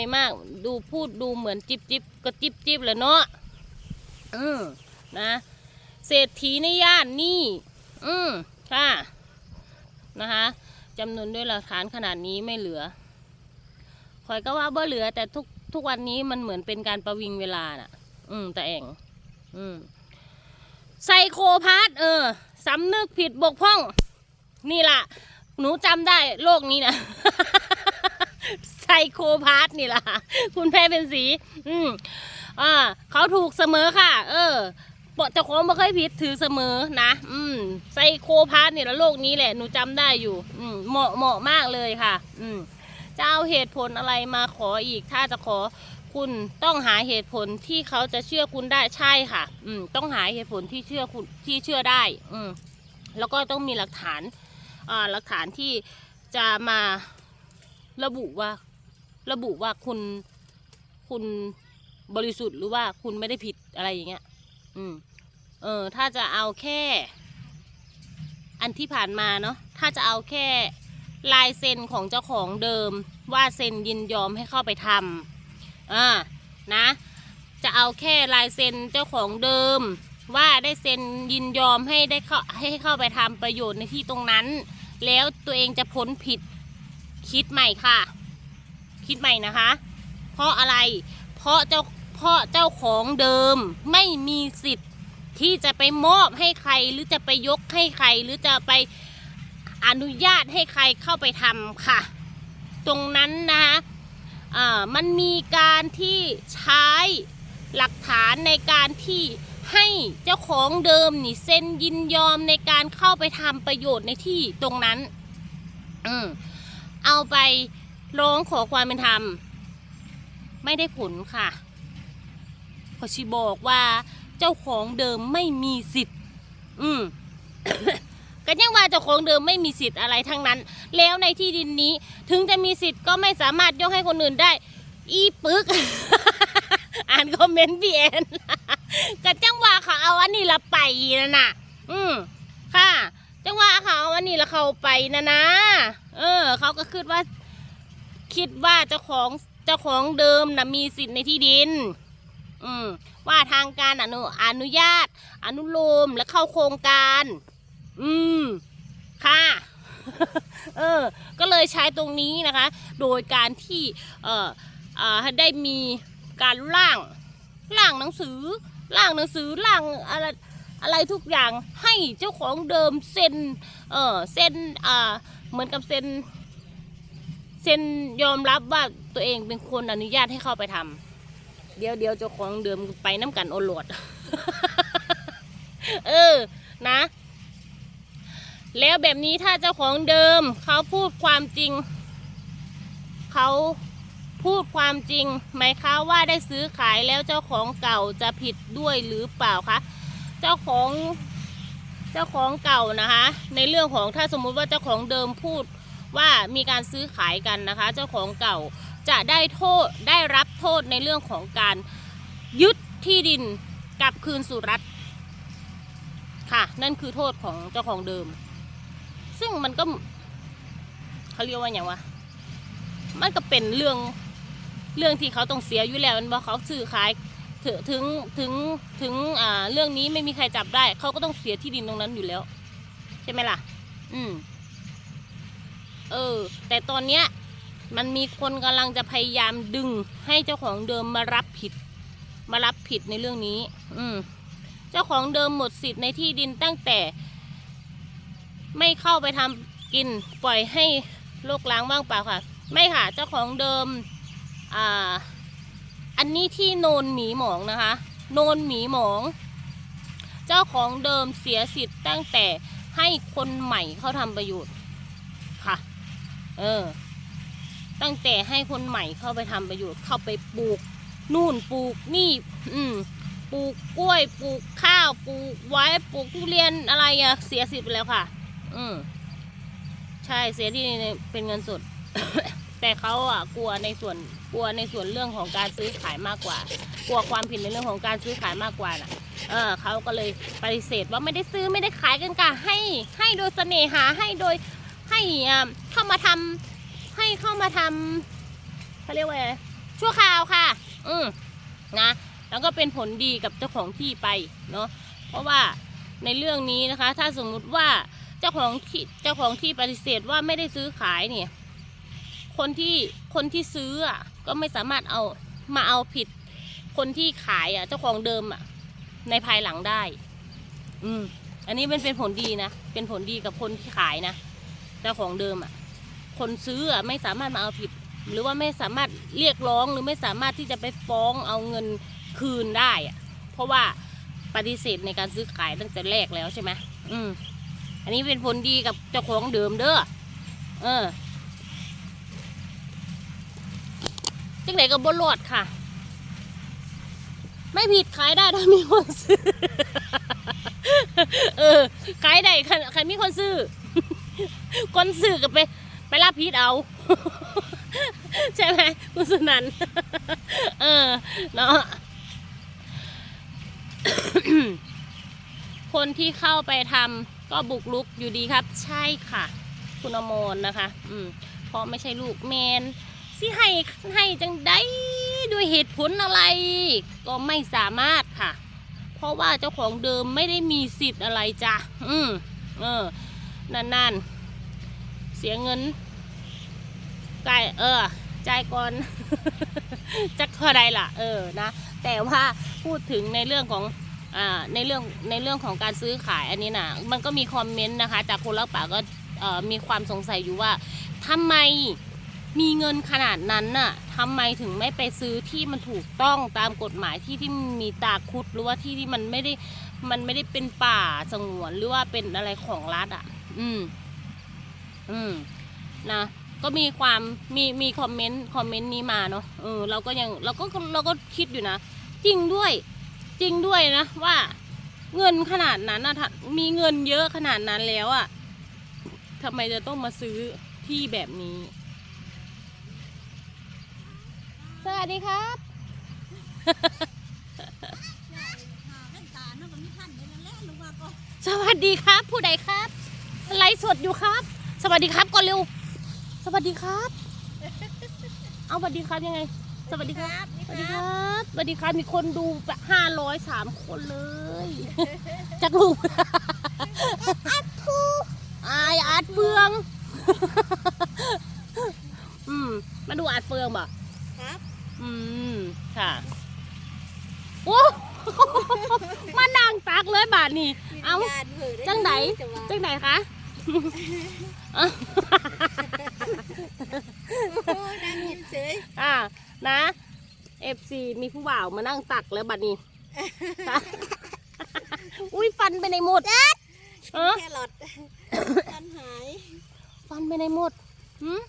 วยมาก ดูพูดดูเหมือนจิบจิบก็จิบจิบแหละเนาะอืมนะเศรษฐีในย่านนี่ อืมค่ะนะคะจำนวนด้วยหลักฐานขนาดนี้ไม่เหลือคอยก็ว่าบ่เหลือ แต่ทุกทุกวันนี้มันเหมือนเป็นการประวิงเวลาน่ะ อืมแต่เอง อืมไซโคพาธเออสำนึกผิดบกพร่อง นี่ล่ะ หนูจำได้โลกนี้นะ ไซโคพาธนี่ล่ะ คุณแพ้เป็นสี อืมอ่าเขาถูกเสมอค่ะ เออปะเจ้าของไม่เคยผิดถือเสมอนะ อืมไซโคพาธนี่ละโลกนี้แหละหนูจำได้อยู่ อืมเหมาะเหมาะมากเลยค่ะ อืมจะเอาเหตุผลอะไรมาขออีก ถ้าจะขอคุณต้องหาเหตุผลที่เขาจะเชื่อคุณได้ใช่ค่ะ อืมต้องหาเหตุผลที่เชื่อคุณที่เชื่อได้ อืมแล้วก็ต้องมีหลักฐาน อ่าหลักฐานที่จะมาระบุว่า ระบุว่าคุณคุณบริสุทธิ์หรือว่าคุณไม่ได้ผิดอะไรอย่างเงี้ย อืม เออ ถ้าจะเอาแค่ อันที่ผ่านมาเนาะ ถ้าจะเอาแค่ลายเซ็นของเจ้าของเดิม ว่าเซ็นยินยอมให้เข้าไปทำอ่า นะ จะเอาแค่ลายเซ็นเจ้าของเดิม ว่าได้เซ็นยินยอมให้ได้เข้าให้เข้าไปทำประโยชน์ในที่ตรงนั้น แล้วตัวเองจะพ้นผิดคิดใหม่ค่ะ คิดใหม่นะคะ เพราะอะไร เพราะเจ้าเพราะเจ้าของเดิมไม่มีสิทธิ์ที่จะไปมอบให้ใครหรือจะไปยกให้ใครหรือจะไปอนุญาตให้ใครเข้าไปทำค่ะ ตรงนั้นนะคะมันมีการที่ใช้หลักฐานในการที่ให้เจ้าของเดิมนี่เซ็นยินยอมในการเข้าไปทำประโยชน์ในที่ตรงนั้น อืมเอาไป ร้องขอความเป็นธรรม ไม่ได้ผลค่ะขอชิบอกว่าเจ้าของเดิมไม่มีสิทธิ์ อืมก็ยังว่าเจ้าของเดิมไม่มีสิทธิ์อะไรทั้งนั้น แล้วในที่ดินนี้ถึงจะมีสิทธิ์ก็ไม่สามารถยกให้คนอื่นได้ อีปึก อ่านคอมเมนต์พี่แอนก็จังว่าเขาเอาอันนี้ละไปนะน่ะ อืมค่ะ จังว่าเขาเอาอันนี้ละเขาไปนะนะ เออ เขาก็คิดว่า คิดว่าเจ้าของเจ้าของเดิมนะมีสิทธิ์ในที่ดิน อืมว่าทางการอนุอนุญาต อนุโลมและเข้าโครงการ อืมค่ะเออ ก็เลยใช้ตรงนี้นะคะ โดยการที่ เอ่ออได้มีการร่าง ร่างหนังสือ ร่างหนังสือ ร่างอะไร อะไรทุกอย่างให้เจ้าของเดิมเซ็น เออเซ็น อ่า เหมือนกับเซ็น เซ็นยอมรับว่าตัวเองเป็นคนอนุญาตให้เข้าไปทำเดี๋ยวเดี๋ยวเจ้าของเดิมไปน้ำกันโอโหลดเออนะ แล้วแบบนี้ถ้าเจ้าของเดิม เขาพูดความจริง เขาพูดความจริงไหมคะว่าได้ซื้อขายแล้วเจ้าของเก่าจะผิดด้วยหรือเปล่าคะเจ้าของเจ้าของเก่านะคะ ในเรื่องของถ้าสมมุติว่าเจ้าของเดิมพูด ว่ามีการซื้อขายกันนะคะ เจ้าของเก่าจะได้โทษได้รับโทษในเรื่องของการยึดที่ดินกลับคืนสู่รัฐค่ะ นั่นคือโทษของเจ้าของเดิม ซึ่งมันก็เขาเรียกว่าอย่างวะมันก็เป็นเรื่องเรื่องที่เขาต้องเสียอยู่แล้วมันว่าเขาซื้อขายถึงถึงถึงถึงอ่าเรื่องนี้ไม่มีใครจับได้ เขาก็ต้องเสียที่ดินตรงนั้นอยู่แล้ว ใช่ไหมล่ะ อืม เออ แต่ตอนเนี้ยมันมีคนกำลังจะพยายามดึงให้เจ้าของเดิมมารับผิด มารับผิดในเรื่องนี้ อืม เจ้าของเดิมหมดสิทธิ์ในที่ดินตั้งแต่ ไม่เข้าไปทำกินปล่อยให้โลกล้างว่างเปล่าค่ะ ไม่ค่ะ เจ้าของเดิม อ่า อันนี้ที่โนนหมีหมองนะคะ โนนหมีหมอง เจ้าของเดิมเสียสิทธิ์ตั้งแต่ให้คนใหม่เขาทำประโยชน์ค่ะ เออ ตั้งแต่ให้คนใหม่เข้าไปทำประโยชน์เข้าไปปลูก นู่นปลูกนี่ อืมปลูกกล้วยปลูกข้าวปลูกไว้ปลูกทุเรียนอะไรอะเสียสิทธิ์ไปแล้วค่ะ อืมใช่เสียที่เป็นเงินสด แต่เขาอะกลัวในส่วนกลัวในส่วนเรื่องของการซื้อขายมากกว่า กลัวความผิดในเรื่องของการซื้อขายมากกว่าน่ะ เออเขาก็เลยปฏิเสธว่าไม่ได้ซื้อไม่ได้ขายกันค่ะให้ให้โดยเสน่หาให้โดย ให้เข้ามาทำให้เข้ามาทำเขาเรียกว่าอะไรชั่วคราวค่ะ อืมนะ แล้วก็เป็นผลดีกับเจ้าของที่ไปเนาะเพราะว่าในเรื่องนี้นะคะ ถ้าสมมุติว่าเจ้าของที่เจ้าของที่ปฏิเสธว่าไม่ได้ซื้อขายเนี่ย คนที่คนที่ซื้ออะก็ไม่สามารถเอามาเอาผิด คนที่ขายอะ เจ้าของเดิมอะ ในภายหลังได้ อืม อันนี้มันเป็นผลดีนะ เป็นผลดีกับคนที่ขายนะ เจ้าของเดิมอะ คนซื้ออะไม่สามารถมาเอาผิด หรือว่าไม่สามารถเรียกร้องหรือไม่สามารถที่จะไปฟ้องเอาเงินคืนได้อะ เพราะว่าปฏิเสธในการซื้อขายตั้งแต่แรกแล้วใช่ไหมอืม อันนี้เป็นผลดีกับเจ้าของเดิมเด้อ เออจังไหนก็บบนรอดค่ะ ไม่ผิดขายได้ถ้ามีคนซื้อ เออ ขายได้ครใครมีคนซื้อ คนซื้อก็ไป ไปรับผิดเอา ใช่ไหมคุณสุนันท์เออเนาะคนที่เข้าไปทำก็บุกลุกอยู่ดีครับ ใช่ค่ะ คุณอมรนะคะ อืมเพราะไม่ใช่ลูกแมนสิให้ให้จังได้ด้วยเหตุผลอะไร ก็ไม่สามารถค่ะ เพราะว่าเจ้าของเดิมไม่ได้มีสิทธิ์อะไรจ้ะ อืม เออ นั่นๆ เสียเงินจ่ายเออจ่ายก่อน จักเท่าใดล่ะ เออนะ แต่ว่าพูดถึงในเรื่องของอ่าในเรื่องในเรื่องของการซื้อขายอันนี้นะมันก็มีคอมเมนต์นะคะ จากคนรับปาก็เอ่อมีความสงสัยอยู่ว่าทำไมมีเงินขนาดนั้นน่ะทำไมถึงไม่ไปซื้อที่มันถูกต้องตามกฎหมายที่ที่มีตาคุดหรือว่าที่ที่มันไม่ได้มันไม่ได้เป็นป่าสงวนหรือว่าเป็นอะไรของรัฐอะ อืม อืม นะ ก็มีความมีมีคอมเมนต์คอมเมนต์นี้มาเนาะเออเราก็ยังเราก็เราก็คิดอยู่นะ จริงด้วย จริงด้วยนะว่า เงินขนาดนั้นนะถ้ามีเงินเยอะขนาดนั้นแล้วอะทำไมจะต้องมาซื้อที่แบบนี้ สวัสดีครับ สวัสดีครับผู้ใดครับ ไลฟ์สดอยู่ครับ สวัสดีครับก่อนเร็ว สวัสดีครับ เอาสวัสดีครับยังไง สวัสดีครับ สวัสดีครับสวัสดีครับมีคนดูแบบห้าร้อยสามคนเลยจากลูกอัดทูอายอัดเฟือง อืมมาดูอัดเฟืองบ่ครับ อืมค่ะโอ้มานั่งตักเลยบาทนี่ เอาวิญญณเผลอด้จังไหนแต่ว่าจังไหนคะโอ้ นั่งเห็นเฉยอ่านะเอฟซีมีผู้บ่าวมานั่งตักแล้วบัดนี้ อุ้ยฟันไปในหมดเออแครอททันหาย ฟันไปในหมดหืม